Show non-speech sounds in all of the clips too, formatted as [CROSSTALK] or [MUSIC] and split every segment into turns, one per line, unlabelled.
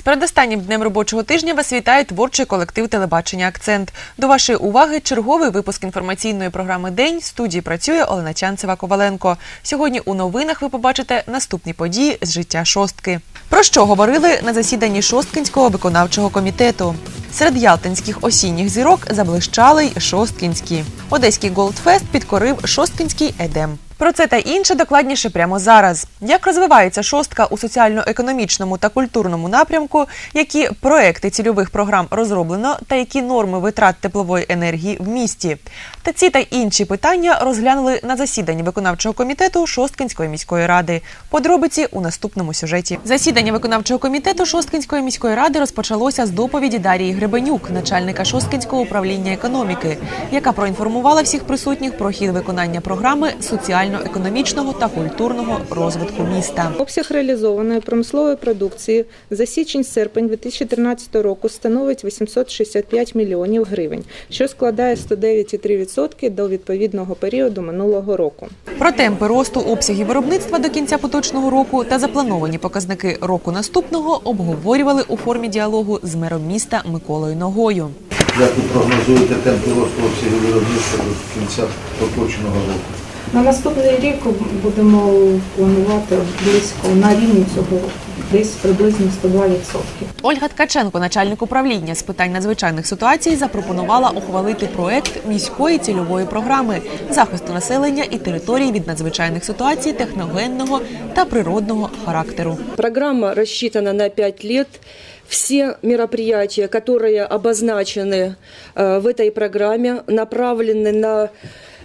З передостаннім днем робочого тижня вас вітає творчий колектив телебачення Акцент. До вашої уваги черговий випуск інформаційної програми День. В студії працює Олена Чанцева Коваленко. Сьогодні у новинах ви побачите наступні події з життя шостки. Про що говорили на засіданні Шосткинського виконавчого комітету? Серед ялтинських осінніх зірок заблищали й шосткінські. Одеський Голдфест підкорив шосткінський едем. Про це та інше докладніше прямо зараз. Як розвивається шостка у соціально-економічному та культурному напрямку, які проекти цільових програм розроблено та які норми витрат теплової енергії в місті? Та ці та інші питання розглянули на засіданні виконавчого комітету Шосткинської міської ради. Подробиці у наступному сюжеті. Засідання виконавчого комітету Шосткинської міської ради розпочалося з доповіді Дарії Гребенюк, начальника Шосткинського управління економіки, яка проінформувала всіх присутніх про хід виконання програми соціально-економічного та культурного розвитку міста.
Обсяг реалізованої промислової продукції за січень-серпень 2013 року становить 865 мільйонів гривень, що складає 109,3% до відповідного періоду минулого року.
Про темпи росту обсягів виробництва до кінця поточного року та заплановані показники року наступного обговорювали у формі діалогу з мером міста Миколою Ногою.
Як ви прогнозуєте темпи росту обсягів виробництва до кінця поточного року?
На наступний рік будемо планувати близько на рівні цього року, десь приблизно 102%.
Ольга Ткаченко, начальник управління з питань надзвичайних ситуацій, запропонувала ухвалити проект міської цільової програми захисту населення і територій від надзвичайних ситуацій техногенного та природного характеру.
Программа рассчитана на 5 лет. Все мероприятия, которые обозначены э, в этой программе, направлены на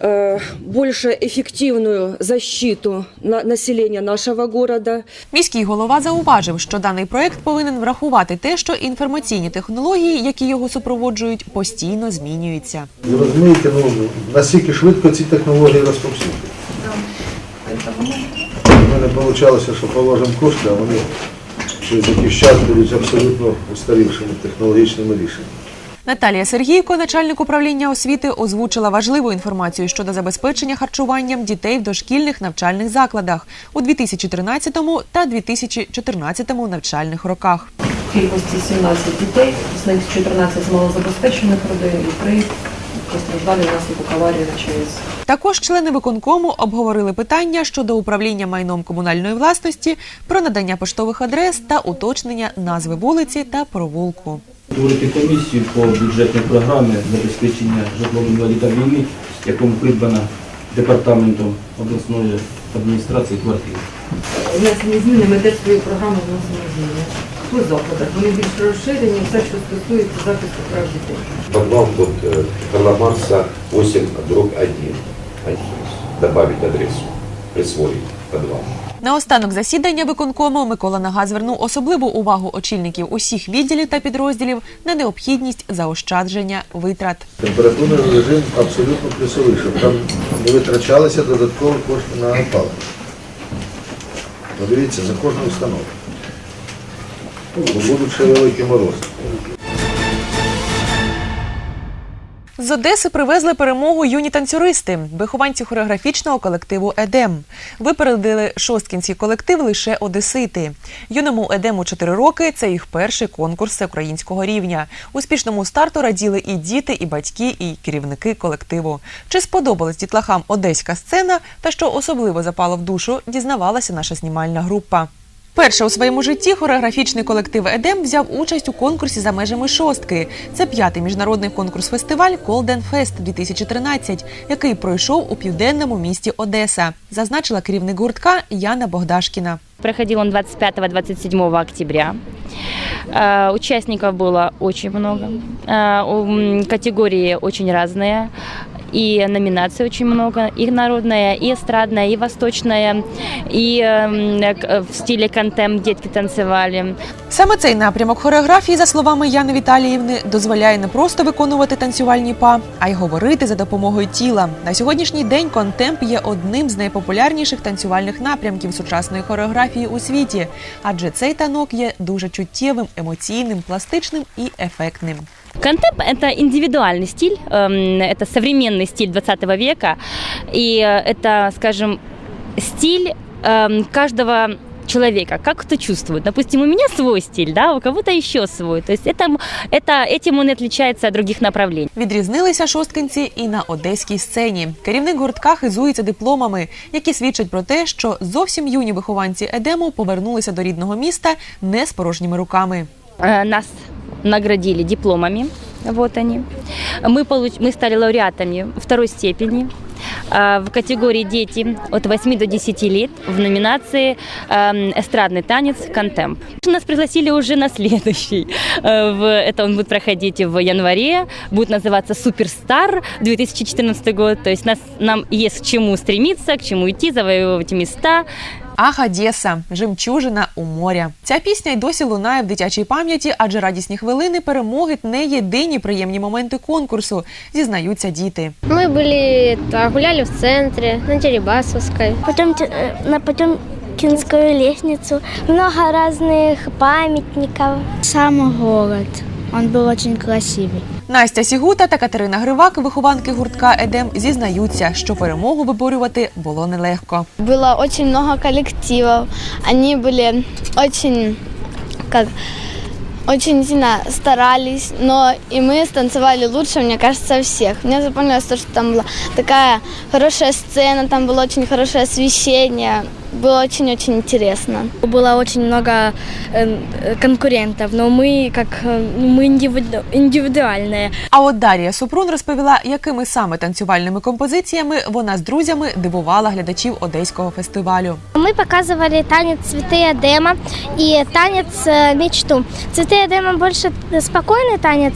э, больше эффективную защиту на- населения нашего города.
Міський голова зауважив, що даний проект повинен врахувати те, що інформаційні технології, які його супроводжують, постійно змінюються.
Ви розумієте, ну, наскільки швидко ці технології розповсюджують? У мене вийшло, що положимо кошти, а вони через якийсь час будуть абсолютно устарівшими технологічними рішеннями.
Наталія Сергійко, начальник управління освіти, озвучила важливу інформацію щодо забезпечення харчуванням дітей в дошкільних навчальних закладах у 2013 та 2014 навчальних роках.
кількості 17 дітей, з них 14 з малозабезпечених родин і 3 постраждалі внаслідок аварії на ЧАЕС.
Також члени виконкому обговорили питання щодо управління майном комунальної власності, про надання поштових адрес та уточнення назви вулиці та провулку.
Створити комісію по бюджетній програмі забезпечення житлом інваліда війни, якому придбана департаментом обласної адміністрації квартири.
Внесені зміни, ми теж свої програми вносимо зміни. По заходах вони більш розширені, все, що стосується захисту прав дітей.
Подвал тут э, Карла Маркса 8, дробь 1. Добавить адресу, присвоить подвал.
Наостанок засідання виконкому Микола Нага звернув особливу увагу очільників усіх відділів та підрозділів на необхідність заощадження витрат.
Температурний режим абсолютно плюсовий, щоб там не витрачалися додаткові кошти на опалення. Подивіться, за кожну установу. Бо будуть ще великі морози.
З Одеси привезли перемогу юні танцюристи, вихованці хореографічного колективу Едем. Випередили шосткінський колектив лише одесити. Юному Едему 4 роки. Це їх перший конкурс українського рівня. Успішному старту раділи і діти, і батьки, і керівники колективу. Чи сподобалась дітлахам одеська сцена та що особливо запало в душу, дізнавалася наша знімальна група. Перше у своєму житті хореографічний колектив Едем взяв участь у конкурсі за межами шостки. Це п'ятий міжнародний конкурс-фестиваль Golden Fest 2013, який пройшов у південному місті Одеса, зазначила керівник гуртка Яна Богдашкіна.
Проходил он 25-27 октября. Э, Участников было очень много. Э, ум, Категории очень разные. И номинаций очень много. И народная, и эстрадная, и восточная, и в стиле контем детки танцевали.
Саме цей напрямок хореографії, за словами Яни Віталіївни, дозволяє не просто виконувати танцювальні па, а й говорити за допомогою тіла. На сьогоднішній день контемп є одним з найпопулярніших танцювальних напрямків сучасної хореографії у світі, адже цей танок є дуже чуттєвим, емоційним, пластичним і ефектним.
Контемп – это индивидуальный стиль, эм, это современный стиль 20 века, и э, это, скажем, стиль эм, каждого человека, как кто чувствует. Допустим, у меня свой стиль, да, у кого-то еще свой. То есть это, это, этим он и отличается от других направлений.
Відрізнилися шосткинці і на одеській сцені. Керівник гуртка хизується дипломами, які свідчать про те, що зовсім юні вихованці Едему повернулися до рідного міста не з порожніми руками.
Э, Нас наградили дипломами, вот они. Мы, получ- мы стали лауреатами второй степени э, в категории «Дети от 8 до 10 лет» в номинации эм, «Эстрадный танец Контемп». Нас пригласили уже на следующий. Э, Это он будет проходить в январе, будет называться «Суперстар» 2014 год. То есть нас, нам есть к чему стремиться, к чему идти, завоевывать места.
Ах, Одеса, жемчужина у моря. Ця пісня й досі лунає в дитячій пам'яті, адже радісні хвилини перемоги не єдині приємні моменти конкурсу, зізнаються діти.
Мы были, это, гуляли в центре, на Дерибасовской.
Потом э, на Потемкинскую лестницу. Много разных памятников.
Сам город. Он был очень красивый.
Настя Сігута та Катерина Гривак, вихованки гуртка Едем, зізнаються, що перемогу виборювати було нелегко.
Было очень много коллективов. Они были очень, как, очень сильно старались, но и мы станцевали лучше, мне кажется, всех. Мне запомнилось то, что там была такая хорошая сцена, там было очень хорошее освещение. Было очень-очень интересно.
Было очень много э, конкурентов, но мы как э, мы индивиду- индивидуальные.
А от Дарія Супрун розповіла, якими саме танцювальними композиціями вона з друзями дивувала глядачів одеського фестивалю.
Мы показывали танец «Цветы Эдема» и танец э, «Мечту». «Цветы Эдема» больше спокойный танец,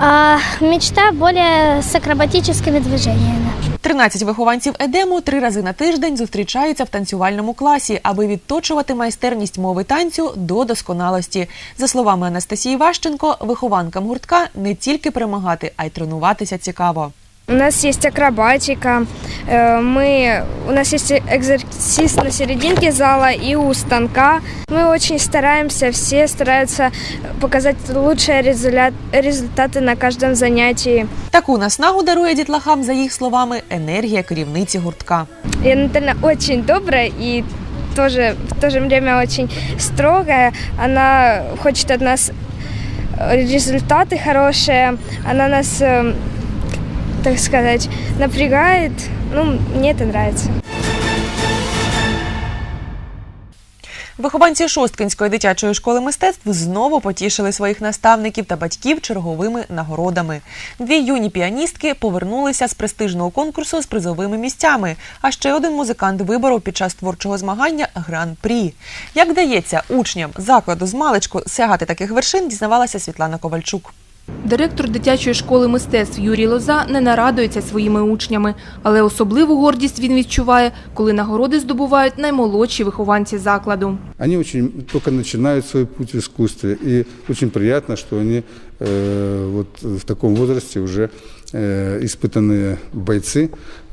а «Мечта» более с акробатическими движениями.
13 вихованців Едему три рази на тиждень зустрічаються в танцювальному класі, аби відточувати майстерність мови танцю до досконалості. За словами Анастасії Ващенко, вихованкам гуртка не тільки перемагати, а й тренуватися цікаво.
У нас есть акробатика, э, мы, у нас есть экзерсис на серединке зала и у станка. Мы очень стараемся, все стараются показать лучшие результат- результаты на каждом занятии.
Таку наснагу дарує дітлахам, за їх словами, енергія керівниці гуртка.
И Наталья очень добрая и тоже в то же время очень строгая. Она хочет от нас э, результаты хорошие. Она нас, э, так сказать, напрягает. Ну, мне это нравится.
Вихованці Шосткинської дитячої школи мистецтв знову потішили своїх наставників та батьків черговими нагородами. Дві юні піаністки повернулися з престижного конкурсу з призовими місцями. А ще один музикант виборов під час творчого змагання гран-прі. Як вдається учням закладу з маличку сягати таких вершин, дізнавалася Світлана Ковальчук.
Директор дитячої школи мистецтв Юрій Лоза не нарадується своїми учнями, але особливу гордість він відчуває, коли нагороди здобувають наймолодші вихованці закладу.
Они очень только начинают свой путь в искусстве, и очень приятно, что они э, вот в таком возрасте уже э, испытанные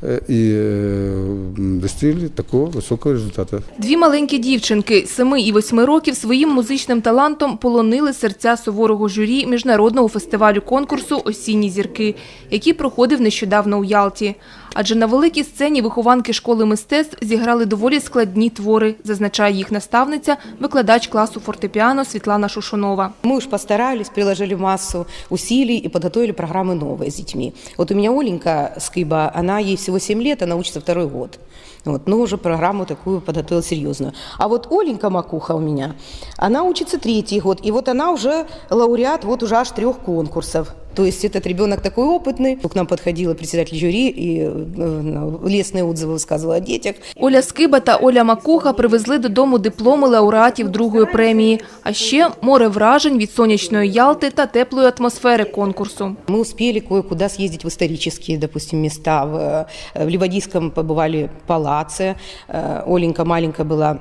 бойцы э, и э, достигли такого высокого результата.
Дві маленькі дівчинки 7 і 8 років своїм музичним талантом полонили серця суворого журі міжнародного фестивалю конкурсу Осінні зірки, який проходив нещодавно у Ялті. Адже на великій сцені вихованки школи мистецтв зіграли доволі складні твори, зазначає їх наставниця, викладач класу фортепіано Світлана Шушунова.
Мы уж постарались, приложили массу усилий и подготовили программы новые с детьми. Вот у меня Оленька Скиба, она ей всего 7 лет, она учится второй год. Вот, но уже программу такую подготовила серьезную. А вот Оленька Макуха у меня, она учится третий год, и вот она уже лауреат вот уже аж трех конкурсов. То есть этот ребенок такой опытный. К нам подходила председатель жюри и э, лестные отзывы высказывала о детях.
Оля Скиба та Оля Макуха привезли додому дипломи лауреатів другої премії, а ще море вражень від сонячної Ялти та теплої атмосфери конкурсу.
Мы успели кое-куда съездить в исторические, допустим, места. В, э, в Ливадийском побывали палаце. Э, Оленька маленькая была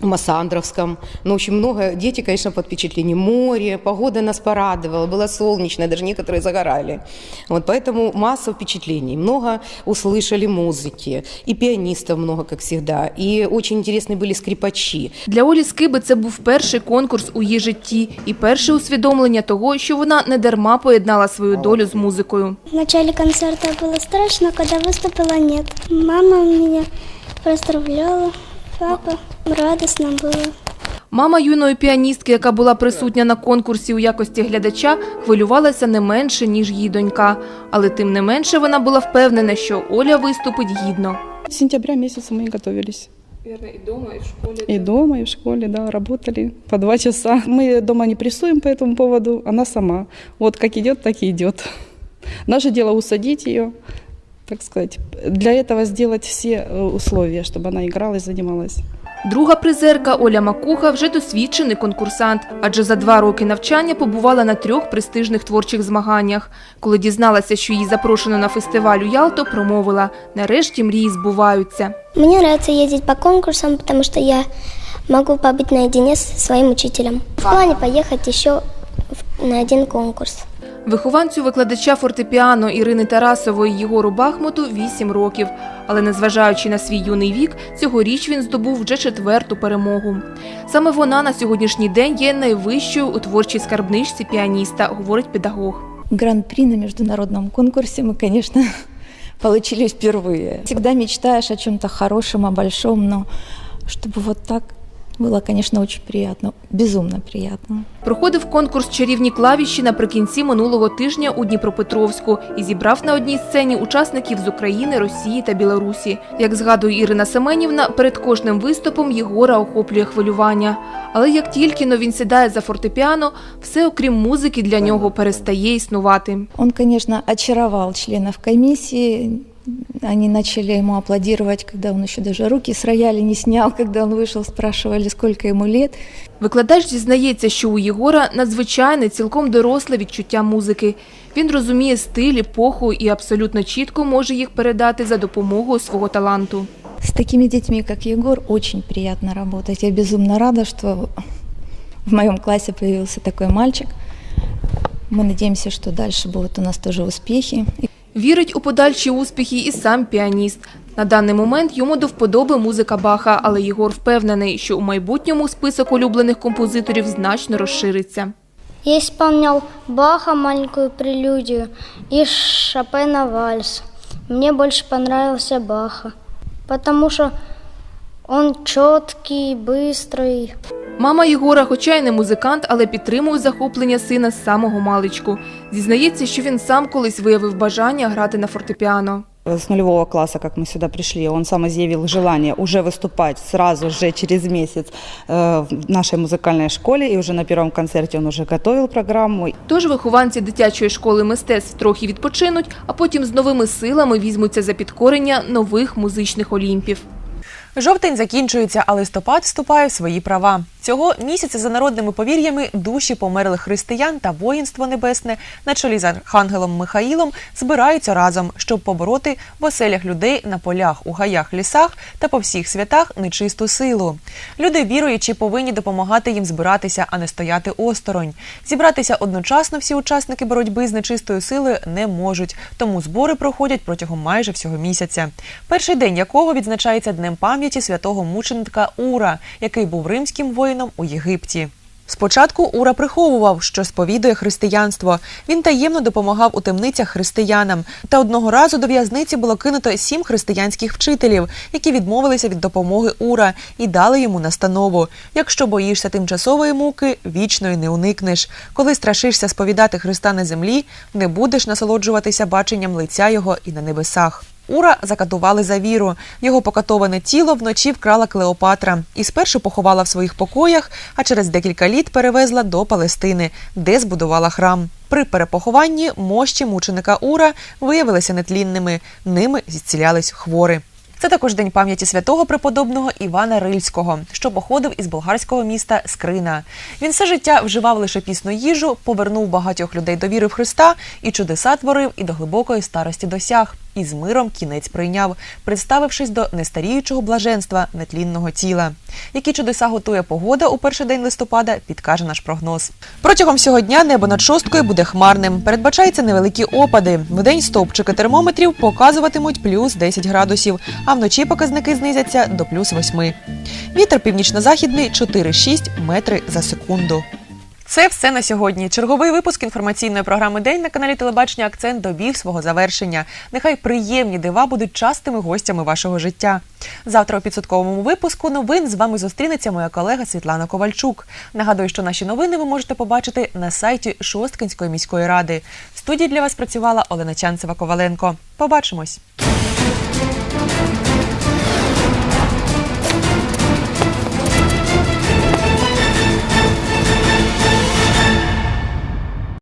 в Массандровском. Ну, очень много. Дети, конечно, под впечатлением. Море, погода нас порадовала, было солнечно, даже некоторые загорали. Вот, поэтому масса впечатлений. Много услышали музыки. И пианистов много, как всегда. И очень интересные были скрипачи.
Для Олі Скиби це був перший конкурс у її житті і перше усвідомлення того, що вона не дарма поєднала свою долю з музикою.
В начале концерта было страшно, когда выступила нет. Мама меня поздравляла, Папа, радостно было.
Мама юної піаністки, яка була присутня на конкурсі у якості глядача, хвилювалася не менше, ніж її донька. Але тим не менше вона була впевнена, що Оля виступить гідно.
С сентября месяца мы и готовились.
І дома, і в школі.
И дома, и в школе, да, работали по два часа. Мы дома не прессуем по этому поводу, она сама. Вот как идет, так и идет. Наше дело усадить ее, так сказать, для этого сделать все э, условия, чтобы она играла и занималась.
Друга призерка Оля Макуха вже досвідчений конкурсант, адже за два роки навчання побувала на трьох престижних творчих змаганнях. Коли дізналася, що її запрошено на фестиваль у Ялто, промовила – нарешті мрії збуваються.
Мне нравится ездить по конкурсам, потому что я могу побыть наедине со своим учителем. В плане поехать еще в- на один конкурс.
Вихованцю викладача фортепіано Ірини Тарасової Єгору Бахмуту 8 років. Але незважаючи на свій юний вік, цьогоріч він здобув вже четверту перемогу. Саме вона на сьогоднішній день є найвищою у творчій скарбничці піаніста, говорить педагог.
Гран-при на международном конкурсе мы, конечно, [LAUGHS] получили впервые. Всегда мечтаешь о чем-то хорошем, о большом, но чтобы вот так было, конечно, очень приятно, безумно приятно.
Проходив конкурс чарівні клавіші наприкінці минулого тижня у Дніпропетровську і зібрав на одній сцені учасників з України, Росії та Білорусі. Як згадує Ірина Семенівна, перед кожним виступом Єгора охоплює хвилювання. Але як тільки но він сідає за фортепіано, все окрім музики для нього перестає існувати.
Он, конечно, очаровал членов комиссии. Они начали ему аплодировать, когда он еще даже руки с рояля не снял, когда он вышел, спрашивали, сколько ему лет.
Викладач зізнається, що у Єгора надзвичайне, цілком доросле відчуття музики. Він розуміє стиль, епоху і абсолютно чітко може їх передати за допомогою свого таланту.
С такими детьми, как Егор, очень приятно работать. Я безумно рада, что в моем классе появился такой мальчик. Мы надеемся, что дальше будут у нас тоже успехи. И
Вірить у подальші успіхи і сам піаніст. На даний момент йому до вподоби музика Баха, але Єгор впевнений, що у майбутньому список улюблених композиторів значно розшириться.
Я исполнял Баха маленькую прелюдию и Шопена вальс. Мне больше понравился Баха, потому что он четкий, быстрый.
Мама Єгора, хоча й не музикант, але підтримує захоплення сина з самого маличку. Зізнається, що він сам колись виявив бажання грати на фортепіано.
С нулевого класса, как мы сюда пришли, он сам изъявил желание уже выступать сразу же через месяц э, в нашей музыкальной школе. И уже на первом концерте он уже готовил программу.
Тож вихованці дитячої школи мистецтв трохи відпочинуть, а потім з новими силами візьмуться за підкорення нових музичних олімпів.
Жовтень закінчується, а листопад вступає в свої права. Цього місяця за народними повір'ями душі померлих християн та воїнство небесне на чолі з архангелом Михаїлом збираються разом, щоб побороти в оселях людей на полях, у гаях, лісах та по всіх святах нечисту силу. Люди віруючі повинні допомагати їм збиратися, а не стояти осторонь. Зібратися одночасно всі учасники боротьби з нечистою силою не можуть, тому збори проходять протягом майже всього місяця. Перший день якого відзначається днем пам'яті святого мученика Ура, який був римським воїном у Єгипті. Спочатку Ура приховував, що сповідує християнство. Він таємно допомагав у темницях християнам. Та одного разу до в'язниці було кинуто сім християнських вчителів, які відмовилися від допомоги Ура і дали йому настанову. Якщо боїшся тимчасової муки, вічної не уникнеш. Коли страшишся сповідати Христа на землі, не будеш насолоджуватися баченням лиця його і на небесах. Ура закатували за віру. Його покатоване тіло вночі вкрала Клеопатра і спершу поховала в своїх покоях, а через декілька літ перевезла до Палестини, де збудувала храм. При перепохованні мощі мученика Ура виявилися нетлінними. Ними зцілялись хвори. Це також день пам'яті святого преподобного Івана Рильського, що походив із болгарського міста Скрина. Він все життя вживав лише пісну їжу, повернув багатьох людей до віри в Христа і чудеса творив, і до глибокої старості досяг. І з миром кінець прийняв, представившись до нестаріючого блаженства нетлінного тіла. Які чудеса готує погода у перший день листопада, підкаже наш прогноз. Протягом всього дня небо над шосткою буде хмарним. Передбачаються невеликі опади. Вдень стовпчики термометрів показуватимуть плюс 10 градусів, а вночі показники знизяться до плюс 8. Вітер північно-західний 4-6 метри за секунду. Це все на сьогодні. Черговий випуск інформаційної програми День на каналі Телебачення Акцент добіг свого завершення. Нехай приємні дива будуть частими гостями вашого життя. Завтра у підсудковому випуску новин з вами зустрінеться моя колега Світлана Ковальчук. Нагадую, що наші новини ви можете побачити на сайті Шосткинської міської ради. В студії для вас працювала Олена Чанцева Коваленко. Побачимось.